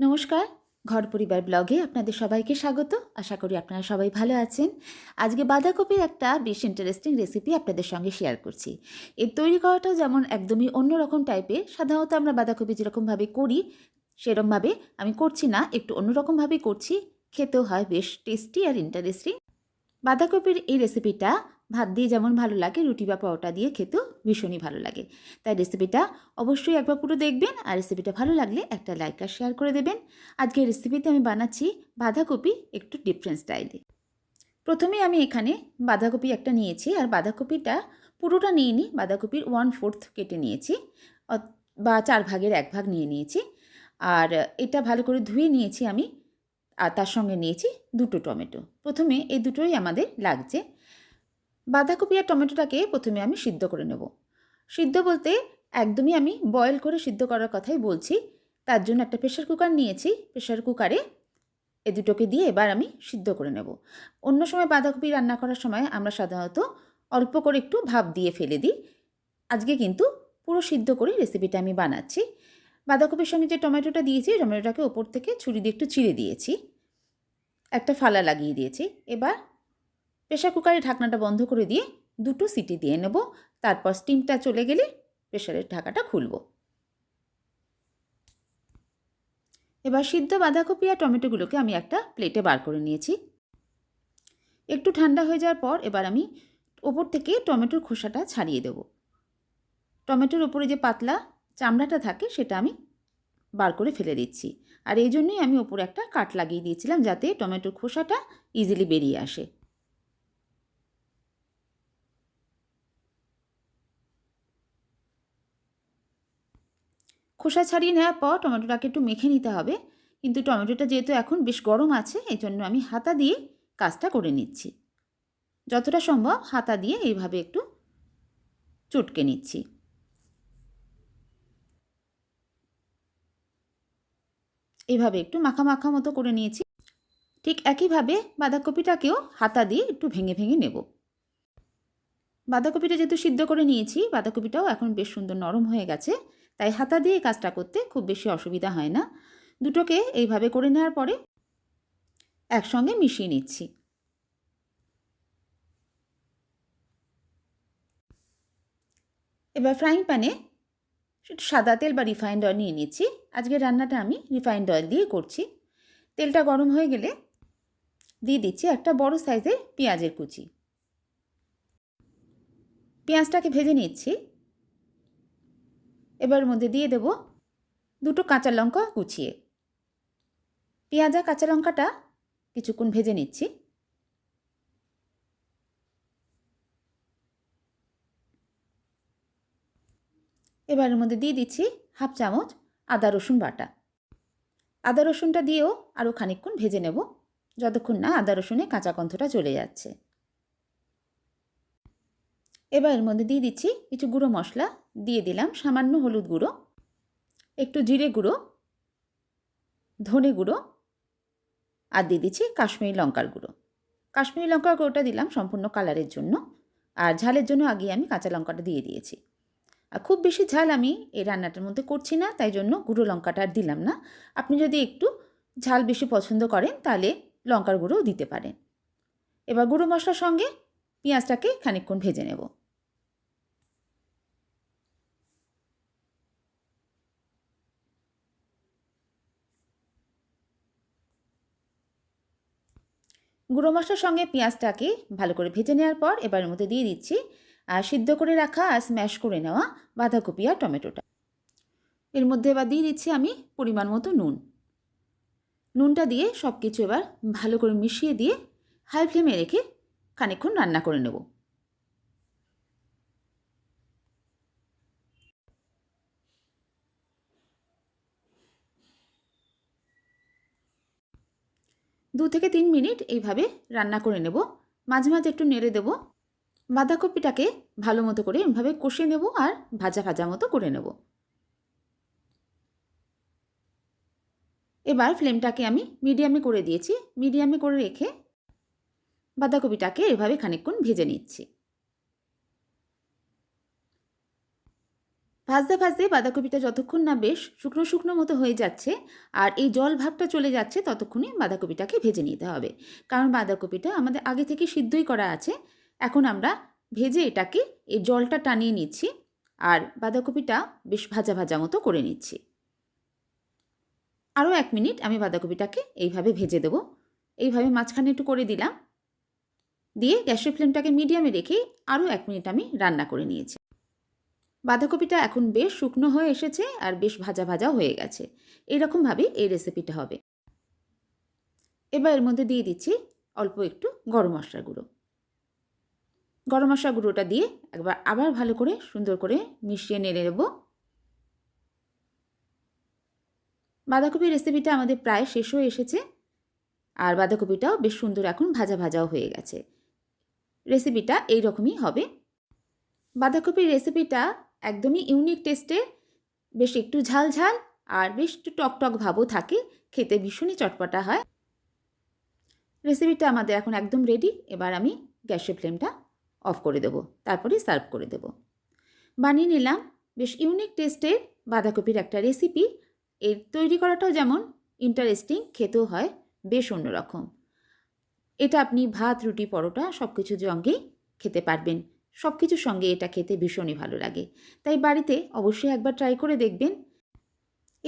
নমস্কার, ঘর পরিবার ব্লগে আপনাদের সবাইকে স্বাগত। আশা করি আপনারা সবাই ভালো আছেন। আজকে বাঁধাকপির একটা বেশ ইন্টারেস্টিং রেসিপি আপনাদের সঙ্গে শেয়ার করছি। এর তৈরি করাটাও যেমন একদমই অন্যরকম টাইপের সাধারণত আমরা বাঁধাকপি যেরকমভাবে করি, সেরমভাবে আমি করছি না, একটু অন্যরকমভাবেই করছি। খেতেও হয়, বেশ টেস্টি আর ইন্টারেস্টিং বাঁধাকপির এই রেসিপিটা ভাত দিয়ে যেমন ভালো লাগে, রুটি বা পরোটা দিয়ে খেতেও ভীষণই ভালো লাগে। তাই রেসিপিটা অবশ্যই একবার পুরো দেখবেন আর রেসিপিটা ভালো লাগলে একটা লাইক আর শেয়ার করে দেবেন। আজকে রেসিপিতে আমি বানাচ্ছি বাঁধাকপি একটু ডিফারেন্ট স্টাইলে প্রথমে আমি এখানে বাঁধাকপি একটা নিয়েছি আর বাঁধাকপিটা পুরোটা নিয়ে নিই বাঁধাকপির ওয়ান ফোর্থ কেটে নিয়েছি বা চার ভাগের এক ভাগ নিয়ে নিয়েছি। আর এটা ভালো করে ধুয়ে নিয়েছি আমি, আর তার সঙ্গে নিয়েছি দুটো টমেটো। প্রথমে এই দুটোই আমাদের লাগছে। বাঁধাকপি আর টমেটোটাকে প্রথমে আমি সিদ্ধ করে নেব। সিদ্ধ বলতে একদমই আমি বয়েল করে সিদ্ধ করার কথাই বলছি। তার জন্য একটা প্রেশার কুকার নিয়েছি। প্রেশার কুকারে এ দুটোকে দিয়ে এবার আমি সিদ্ধ করে নেব। অন্য সময় বাঁধাকপি রান্না করার সময় আমরা সাধারণত অল্প করে একটু ভাপ দিয়ে ফেলে দিই। আজকে কিন্তু পুরো সিদ্ধ করে রেসিপিটা আমি বানাচ্ছি। বাঁধাকপির সঙ্গে যে টমেটোটা দিয়েছি, টমেটোটাকে ওপর থেকে ছুরি দিয়ে একটু চিড়ে দিয়েছি। একটা ফালা লাগিয়ে দিয়েছি। এবার প্রেশার কুকারের ঢাকনাটা বন্ধ করে দিয়ে দুটো সিটি দিয়ে নেব। তারপর স্টিমটা চলে গেলে প্রেশারের ঢাকাটা খুলব। এবার সিদ্ধ বাঁধাকপি আর টমেটোগুলোকে আমি একটা প্লেটে বার করে নিয়েছি। একটু ঠান্ডা হয়ে যাওয়ার পর এবার আমি ওপর থেকে টমেটোর খোসাটা ছাড়িয়ে দেব। টমেটোর ওপরে যে পাতলা চামড়াটা থাকে সেটা আমি বার করে ফেলে দিচ্ছি। আর এই জন্যই আমি ওপরে একটা কাট লাগিয়ে দিয়েছিলাম যাতে টমেটোর খোসাটা ইজিলি বেরিয়ে আসে। খোসা ছাড়িয়ে নেওয়ার পর টমেটোটাকে একটু মেখে নিতে হবে। কিন্তু টমেটোটা যেহেতু এখন বেশ গরম আছে এই জন্য আমি হাতা দিয়ে কাজটা করে নিচ্ছি। যতটা সম্ভব হাতা দিয়ে এইভাবে একটু চটকে নিচ্ছি। এইভাবে একটু মাখা মাখা মতো করে নিয়েছি। ঠিক একইভাবে বাঁধাকপিটাকেও হাতা দিয়ে একটু ভেঙে ভেঙে নেব। বাঁধাকপিটা যেহেতু সিদ্ধ করে নিয়েছি, বাঁধাকপিটাও এখন বেশ সুন্দর নরম হয়ে গেছে। তাই হাতা দিয়ে কাজটা করতে খুব বেশি অসুবিধা হয় না। দুটোকে এইভাবে করে নেওয়ার পরে একসঙ্গে মিশিয়ে নিচ্ছি। এবার ফ্রাইং প্যানে সাদা তেল বা রিফাইন্ড অয়েল নিয়ে নিচ্ছি। আজকের রান্নাটা আমি রিফাইন্ড অয়েল দিয়ে করছি। তেলটা গরম হয়ে গেলে দিয়ে দিচ্ছি একটা বড় সাইজের পেঁয়াজের কুচি। পেঁয়াজটাকে ভেজে নিচ্ছি। এবার মধ্যে দিয়ে দেব দুটো কাঁচা লঙ্কা কুচিয়ে। পেঁয়াজ আর কাঁচা লঙ্কাটা কিছুক্ষণ ভেজে নিচ্ছি। এবার মধ্যে দিয়ে দিচ্ছি হাফ চামচ আদা রসুন বাটা। আদা রসুনটা দিয়েও আরও খানিকক্ষণ ভেজে নেব, যতক্ষণ না আদা রসুনে কাঁচা গন্ধটা চলে যাচ্ছে। এবার এর মধ্যে দিয়ে দিচ্ছি কিছু গুঁড়ো মশলা। দিয়ে দিলাম সামান্য হলুদ গুঁড়ো, একটু জিরে গুঁড়ো, ধনে গুঁড়ো, আর দিয়ে দিচ্ছি কাশ্মীরি লঙ্কার গুঁড়ো। কাশ্মীরি লঙ্কার গুঁড়োটা দিলাম সম্পূর্ণ কালারের জন্য, আর ঝালের জন্য আগে আমি কাঁচা লঙ্কাটা দিয়ে দিয়েছি। আর খুব বেশি ঝাল আমি এই রান্নাটার মধ্যে করছি না, তাই জন্য গুঁড়ো লঙ্কাটা আর দিলাম না। আপনি যদি একটু ঝাল বেশি পছন্দ করেন, তাহলে লঙ্কার গুঁড়োও দিতে পারেন। এবার গুঁড়ো মশলার সঙ্গে পেঁয়াজটাকে খানিকক্ষণ ভেজে নেব। গুঁড়ো মশলার সঙ্গে পেঁয়াজটাকে ভালো করে ভেজে নেওয়ার পর এবার এর মধ্যে দিয়ে দিচ্ছি আর সিদ্ধ করে রাখা আর স্ম্যাশ করে নেওয়া বাঁধাকপি আর টমেটোটা। এর মধ্যে এবার দিয়ে দিচ্ছি আমি পরিমাণ মতো নুন। নুনটা দিয়ে সব কিছু এবার ভালো করে মিশিয়ে দিয়ে হাই ফ্লেমে রেখে খানিকক্ষণ রান্না করে নেব। দু থেকে তিন মিনিট এইভাবে রান্না করে নেব। মাঝে মাঝে একটু নেড়ে দেব। বাঁধাকপিটাকে ভালো মতো করে এভাবে কষে নেব আর ভাজা ভাজা মতো করে নেব। এবার ফ্লেমটাকে আমি মিডিয়ামে করে দিয়েছি। মিডিয়ামে করে রেখে বাঁধাকপিটাকে এভাবে খানিকক্ষণ ভেজে নিচ্ছি। ভাজতে ভাজতে বাঁধাকপিটা যতক্ষণ না বেশ শুকনো শুকনো মতো হয়ে যাচ্ছে আর এই জল ভাবটা চলে যাচ্ছে, ততক্ষণে বাঁধাকপিটাকে ভেজে নিতে হবে। কারণ বাঁধাকপিটা আমাদের আগে থেকে সিদ্ধই করা আছে। এখন আমরা ভেজে এটাকে এই জলটা টানিয়ে নিচ্ছি আর বাঁধাকপিটা বেশ ভাজা ভাজা মতো করে নিচ্ছি। আরও এক মিনিট আমি বাঁধাকপিটাকে এইভাবে ভেজে দেবো। এইভাবে মাঝখানে একটু করে দিলাম। দিয়ে গ্যাসের ফ্লেমটাকে মিডিয়ামে রেখে আরও এক মিনিট আমি রান্না করে নিয়েছি। বাঁধাকপিটা এখন বেশ শুকনো হয়ে এসেছে আর বেশ ভাজা ভাজাও হয়ে গেছে। এইরকমভাবেই এই রেসিপিটা হবে। এবার এর মধ্যে দিয়ে দিচ্ছি অল্প একটু গরম মশলা গুঁড়ো। গরম মশলা গুঁড়োটা দিয়ে একবার আবার ভালো করে সুন্দর করে মিশিয়ে নেড়ে নেব। বাঁধাকপির রেসিপিটা আমাদের প্রায় শেষ হয়ে এসেছে আর বাঁধাকপিটাও বেশ সুন্দর এখন ভাজা ভাজাও হয়ে গেছে। রেসিপিটা এই রকমই হবে। বাঁধাকপির রেসিপিটা একদমই ইউনিক টেস্টে বেশ একটু ঝাল ঝাল আর বেশ একটু টক টক ভাবও থাকে, খেতে ভীষণই চটপটা হয়। রেসিপিটা আমাদের এখন একদম রেডি এবার আমি গ্যাসের ফ্লেমটা অফ করে দেবো, তারপরে সার্ভ করে দেবো। বানিয়ে নিলাম, বেশ ইউনিক টেস্টের বাঁধাকপির একটা রেসিপি এর তৈরি করাটাও যেমন ইন্টারেস্টিং খেতেও হয় বেশ অন্যরকম। এটা আপনি ভাত, রুটি, পরোটা সব কিছু জঙ্গেই খেতে পারবেন। সব কিছুর সঙ্গে এটা খেতে ভীষণই ভালো লাগে। তাই বাড়িতে অবশ্যই একবার ট্রাই করে দেখবেন।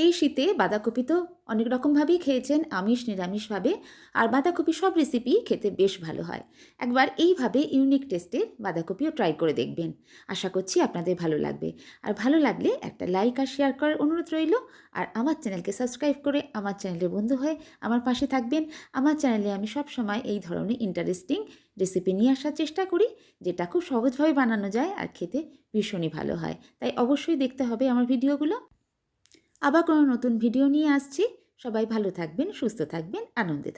এই শীতে বাঁধাকপি তো অনেক রকমভাবেই খেয়েছেন, আমিষ, নিরামিষভাবে। আর বাঁধাকপি সব রেসিপি খেতে বেশ ভালো হয়। একবার এইভাবে ইউনিক টেস্টের বাঁধাকপিও ট্রাই করে দেখবেন। আশা করছি আপনাদের ভালো লাগবে। আর ভালো লাগলে একটা লাইক আর শেয়ার করার অনুরোধ রইল। আর আমার চ্যানেলকে সাবস্ক্রাইব করে আমার চ্যানেলের বন্ধু হয়ে আমার পাশে থাকবেন। আমার চ্যানেলে আমি সব সময় এই ধরনের ইন্টারেস্টিং রেসিপি নিয়ে আসার চেষ্টা করি, যেটা খুব সহজভাবে বানানো যায় আর খেতে ভীষণই ভালো হয়। তাই অবশ্যই দেখতে হবে আমার ভিডিওগুলো আবার কোনো নতুন ভিডিও নিয়ে আসছি। সবাই ভালো থাকবেন সুস্থ থাকবেন আনন্দে থাকবেন।